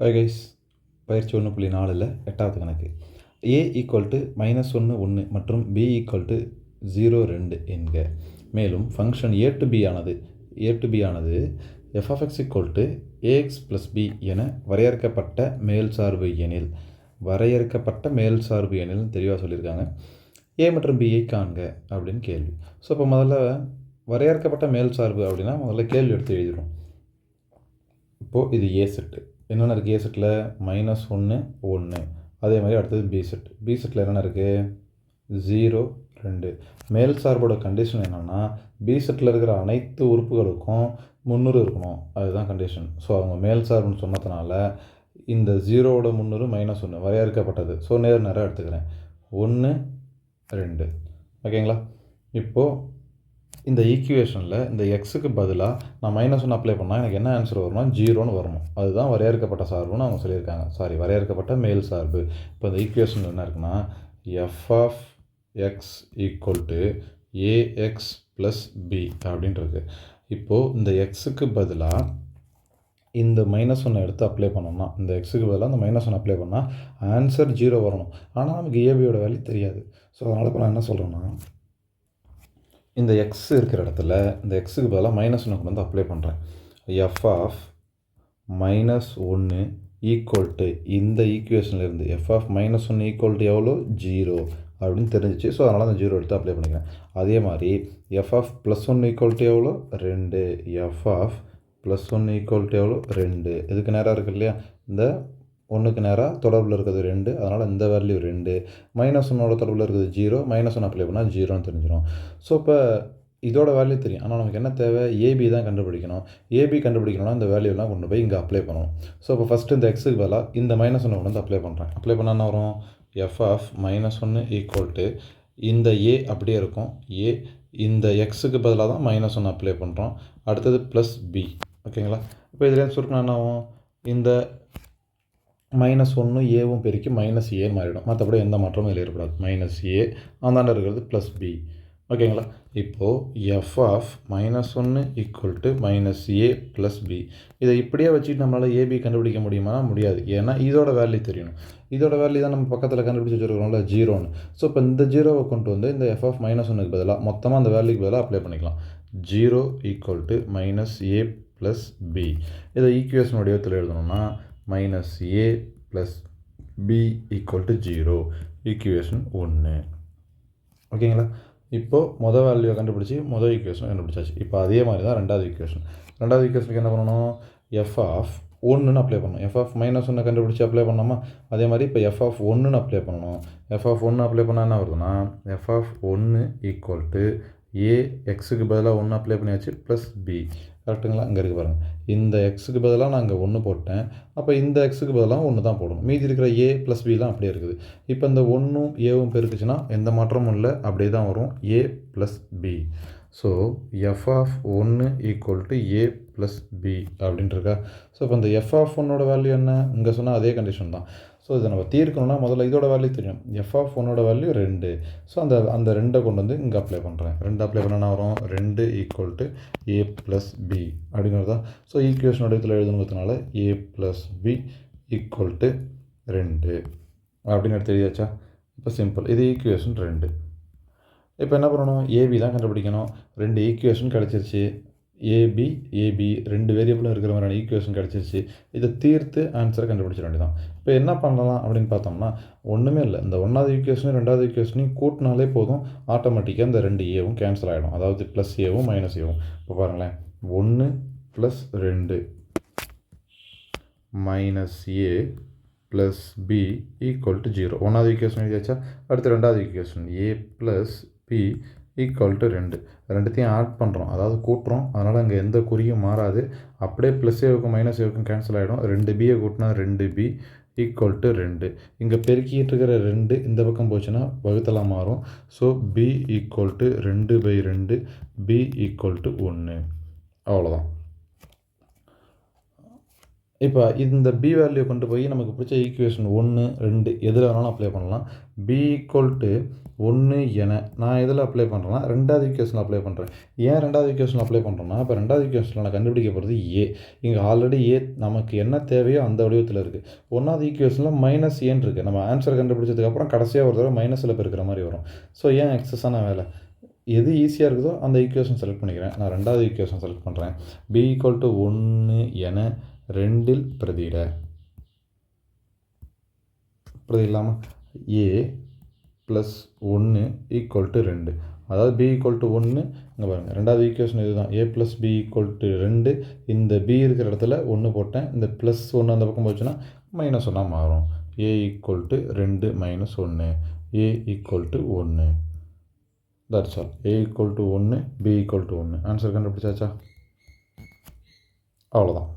Hi guys பயிற்சி ஒன்று புள்ளி நாலில் எட்டாவது கணக்கு. ஏ ஈக்குவல் டு மைனஸ் ஒன்று ஒன்று மற்றும் பி ஈக்குவல் டு ஜீரோ ரெண்டு என்க. மேலும் ஃபங்க்ஷன் ஏ டு பி ஆனது ஏ டு பி ஆனது f of x equal to a x plus b என வரையறுக்கப்பட்ட மேல் சார்பு எனில். வரையறுக்கப்பட்ட மேல் சார்பு எனில் தெளிவாக சொல்லியிருக்காங்க ஏ மற்றும் பியை காண்க அப்படின்னு கேள்வி. ஸோ இப்போ முதல்ல வரையறுக்கப்பட்ட மேல் சார்பு அப்படின்னா முதல்ல கேள்வி எடுத்து எழுதிடும் இப்போது இது ஏ செட்டு என்னென்ன இருக்குது ஏ செட்டில் மைனஸ் ஒன்று ஒன்று அதே மாதிரி அடுத்தது பி செட் பி செட்டில் என்னென்ன இருக்குது ஜீரோ ரெண்டு. மேல் சார்போட கண்டிஷன் என்னென்னா பி செட்டில் இருக்கிற அனைத்து உறுப்புகளுக்கும் முந்நூறு இருக்கணும். அதுதான் கண்டிஷன் ஸோ அவங்க மேல் சார்புன்னு சொன்னதுனால இந்த ஜீரோவோட முந்நூறு மைனஸ் ஒன்று வரையறுக்கப்பட்டது ஸோ நேர் நேராக எடுத்துக்கிறேன். ஒன்று ரெண்டு. ஓகேங்களா இப்போது இந்த ஈக்குவேஷனில் இந்த எக்ஸுக்கு பதிலாக நான் மைனஸ் ஒன் அப்ளை பண்ணால் எனக்கு என்ன ஆன்சர் வரும்னா ஜீரோன்னு வரணும் அதுதான் வரையறுக்கப்பட்ட சார்புன்னு அவங்க சொல்லியிருக்காங்க. சாரி வரையறுக்கப்பட்ட மேல் சார்பு. இப்போ இந்த ஈக்குவேஷனில் என்ன இருக்குன்னா f of x equal to a x plus b அப்படின்ட்டு இப்போது இந்த எக்ஸுக்கு பதிலாக இந்த மைனஸ் ஒன்னை எடுத்து அப்ளை பண்ணோம்னா இந்த எக்ஸுக்கு பதிலாக இந்த மைனஸ் ஒன் அப்ளை பண்ணால் ஆன்சர் ஜீரோ வரணும். ஆனால் நமக்கு ஏபியோட வேல்யூ தெரியாது. ஸோ அதனால் இப்போ நான் என்ன சொல்கிறேன்னா இந்த எக்ஸ் இருக்கிற இடத்துல இந்த எக்ஸுக்கு பதிலாக மைனஸ் ஒன்று கொண்டு வந்து அப்ளை பண்ணுறேன் எஃப் ஆஃப் மைனஸ் ஒன்று ஈக்குவல் டு இந்த ஈக்குவேஷனில் இருந்து எஃப் ஆஃப் மைனஸ் ஒன்று ஈக்குவல் டு எவ்வளோ ஜீரோ அப்படின்னு தெரிஞ்சிச்சு. ஸோ அதனால் அந்த ஜீரோ எடுத்து அப்ளை பண்ணிக்கிறேன். அதே மாதிரி f of plus one equal to எவ்வளோ ரெண்டு. F of plus one equal to எவ்வளோ ரெண்டு. இதுக்கு நேராக இருக்குது இல்லையா? இந்த ஒன்றுக்கு நேராக தொடர்பில் இருக்கிறது ரெண்டு அதனால் இந்த வேல்யூ ரெண்டு. மைனஸ் ஒன்னோட தொடர்பில் இருக்கிறது ஜீரோ மைனஸ் ஒன் அப்ளை பண்ணால் ஜீரோன்னு தெரிஞ்சிடும் ஸோ இப்போ இதோட வேல்யூ தெரியும். ஆனால் நமக்கு என்ன தேவை? ஏபி தான் கண்டுபிடிக்கணும். ஏபி கண்டுபிடிக்கணும்னா இந்த வேல்யூலாம் கொண்டு போய் இங்கே அப்ளை பண்ணணும். ஸோ இப்போ ஃபஸ்ட்டு இந்த எக்ஸுக்கு பதிலாக இந்த மைனஸ் ஒன்று கொண்டு வந்து அப்ளை பண்ணுறேன் அப்ளை பண்ணால் என்ன வரும்? எஃப் ஆஃப் மைனஸ் ஒன்று ஈக்குவல் டு இந்த ஏ அப்படியே இருக்கும். ஏ இந்த எக்ஸுக்கு பதிலாக தான் மைனஸ் ஒன்று அப்ளை பண்ணுறோம் அடுத்தது ப்ளஸ் பி ஓகேங்களா இப்போ இதில் சுருக்கணும் என்ன ஆகும்? இந்த மைனஸ் ஒன்று ஏவும் பெருக்கி மைனஸ் ஏ மாறிடும். மற்றபடி எந்த மாற்றமும் இதில் ஏற்படாது. மைனஸ் ஏ அந்தாண்ட இருக்கிறது ப்ளஸ் பி ஓகேங்களா இப்போது எஃப் ஆஃப் மைனஸ் ஒன்று equal to minus a plus b இதை இப்படியே வச்சுட்டு நம்மளால் ஏபி கண்டுபிடிக்க முடியுமா முடியாது. ஏன்னா இதோட வேல்யூ தெரியணும். இதோட வேல்யூ தான் நம்ம பக்கத்தில் கண்டுபிடிச்சி வச்சுருக்கோம்ல ஜீரோன்னு ஸோ இப்போ இந்த ஜீரோவை கொண்டு வந்து இந்த எஃப் ஆஃப் மைனஸ் ஒன்றுக்கு பதிலாக மொத்தமாக அந்த வேல்யூக்கு பதிலாக அப்ளை பண்ணிக்கலாம். Zero equal to minus a plus b இதை ஈக்குவேஷன் வடிவத்தில் எழுதணும்னா minus a plus b equal to zero equation ஒன்று ஓகேங்களா இப்போது மொதல் வேல்யூவை கண்டுபிடிச்சி மொதல் ஈக்குவேஷன் கண்டுபிடிச்சாச்சு. இப்போ அதே மாதிரி தான் ரெண்டாவது ஈக்குவேஷன் ரெண்டாவது ஈக்குவேஷனுக்கு என்ன பண்ணணும்? எஃப் ஆஃப் ஒன்றுன்னு அப்ளை பண்ணணும். எஃப் ஆஃப் மைனஸ் ஒன்று கண்டுபிடிச்சி அப்ளை பண்ணோமா அதே மாதிரி இப்போ எஃப் ஆஃப் ஒன்றுன்னு அப்ளை பண்ணணும். எஃப் ஆஃப் ஒன்று அப்ளை பண்ணால் என்ன வருதுன்னா எஃப் ஆஃப் ஒன்று ஈக்குவல் டு ஏ எக்ஸுக்கு பதிலாக ஒன்று அப்ளை பண்ணியாச்சு ப்ளஸ் பி கரெக்டுங்களா? இங்கே இருக்குது பாருங்கள் இந்த எக்ஸுக்கு பதிலாக நான் இங்கே ஒன்று போட்டேன். அப்போ இந்த எக்ஸுக்கு பதிலாக ஒன்று தான் போடணும். மீதி இருக்கிற ஏ ப்ளஸ் பிலாம் அப்படியே இருக்குது. இப்போ இந்த ஒன்றும் ஏவும் பெருக்குச்சுன்னா எந்த மாற்றமும் இல்லை. அப்படியே தான் வரும். A plus b so f of ஒன்று equal to a plus b அப்படின்ட்டு இருக்கா ஸோ இப்போ இந்த எஃப் ஆஃப் ஒன்னோட வேல்யூ என்ன? இங்கே சொன்னால் அதே கண்டிஷன் தான். ஸோ இதை நம்ம தீர்க்கணும்னா முதல்ல இதோட வேல்யூ தெரியும். எஃப் ஆஃப் ஒன்னோட வேல்யூ ரெண்டு. ஸோ அந்த அந்த ரெண்டை கொண்டு வந்து இங்கே அப்ளை பண்ணுறேன் ரெண்டு அப்ளை பண்ணனா வரும்? ரெண்டு equal to a plus b அப்படிங்கிறது? தான் ஸோ ஈக்குவேஷனோட இடத்துல எழுதுனதுனால a plus b equal to ரெண்டு. அப்படின்னு எடுத்து தெரியாச்சா இப்போ சிம்பிள் இது ஈக்குவேஷன் ரெண்டு. இப்போ என்ன பண்ணணும்? ஏபி தான் கண்டுபிடிக்கணும். ரெண்டு ஈக்குவேஷன் கிடச்சிருச்சு. ஏபி ஏபி ரெண்டு வேரியபிளாக இருக்கிற மாதிரியான ஈக்குவேஷன் கிடச்சிருச்சு. இதை தீர்த்து ஆன்சரை கண்டுபிடிச்சிட வேண்டியதான் இப்போ என்ன பண்ணலாம் அப்படின்னு பார்த்தோம்னா ஒன்றுமே இல்லை. இந்த ஒன்றாவது ஈக்குவேஷனையும் ரெண்டாவது ஈக்குவேஷனையும் கூட்டினாலே போதும். ஆட்டோமேட்டிக்காக இந்த ரெண்டு ஏவும் கேன்சல் ஆகிடும் அதாவது ப்ளஸ் ஏவும் மைனஸ் ஏவும் இப்போ பாருங்களேன். ஒன்று ப்ளஸ் ரெண்டு minus a plus b equal to zero ஒன்றாவது ஈக்குவேஷன் எழுதியாச்சா? அடுத்து ரெண்டாவது equation a plus b equal to ரெண்டு. ரெண்டுத்தையும் ஆட் பண்ணுறோம் அதாவது கூட்டுறோம். அதனால் அங்கே எந்த குறியும் மாறாது. அப்படியே ப்ளஸ் ஏவுக்கும் மைனஸ் ஏவுக்கும் கேன்சல் ஆகிடும் ரெண்டு பியை கூட்டினா ரெண்டு பி ஈக்குவல் டு ரெண்டு. இங்கே பெருக்கிட்டு இருக்கிற ரெண்டு இந்த பக்கம் போச்சுன்னா வகுத்தலாம் மாறும். ஸோ பி ஈக்குவல் டு ரெண்டு பை ரெண்டு பி ஈக்குவல் டு ஒன்று அவ்வளோதான் இப்போ இந்த பி வேல்யூ கொண்டு போய் நமக்கு பிடிச்ச ஈக்குவேஷன் ஒன்று ரெண்டு எதில் வேணாலும் அப்ளை பண்ணலாம். பி ஈக்குவல் டு ஒன்று என நான் எதில் அப்ளை பண்ணுறேன்னா ரெண்டாவது ஈக்குவேஷனில் அப்ளை பண்ணுறேன் ஏன் ரெண்டாவது ஈக்குவேஷன் அப்ளை பண்ணுறேன்னா இப்போ ரெண்டாவது ஈக்குவேஷனில் நான் கண்டுபிடிக்க போகிறது ஏ இங்கே ஆல்ரெடி ஏ நமக்கு என்ன தேவையோ அந்த வடிவத்தில் இருக்குது ஒன்றாவது ஈக்குவேஷனில் மைனஸ் ஏன் இருக்குது நம்ம ஆன்சர் கண்டுபிடிச்சதுக்கப்புறம் கடைசியாக ஒரு தடவை மைனஸில் பெருக்கிற மாதிரி வரும். ஸோ ஏன் எக்ஸஸான வேலை? எது ஈஸியாக இருக்குதோ அந்த ஈக்குவேஷன் செலக்ட் பண்ணிக்கிறேன். நான் ரெண்டாவது ஈக்குவேஷன் செலக்ட் பண்ணுறேன் பி ஈக்குவல் டு ஒன்று என ரெண்டில் பிரதியிட. இல்லாமல் ஏ ப்ளஸ் ஒன்று ஈக்குவல் டு ரெண்டு. அதாவது பி ஈக்குவல் டு ஒன்று இங்கே பாருங்கள் ரெண்டாவது ஈக்குவேஷன் இதுதான். A plus b equal to ரெண்டு. இந்த பி இருக்கிற இடத்துல ஒன்று போட்டேன். இந்த ப்ளஸ் ஒன்று அந்த பக்கம் போச்சுன்னா மைனஸ் ஒன்றா மாறும். ஏ ஈக்குவல் டு ரெண்டு மைனஸ் ஒன்று ஏ ஈக்குவல் டு ஒன்று that's all a equal to ஒன்று பி ஈக்குவல் டு ஒன்று ஆன்சர் கண்டுபிடிச்சாச்சா? அவ்வளோதான்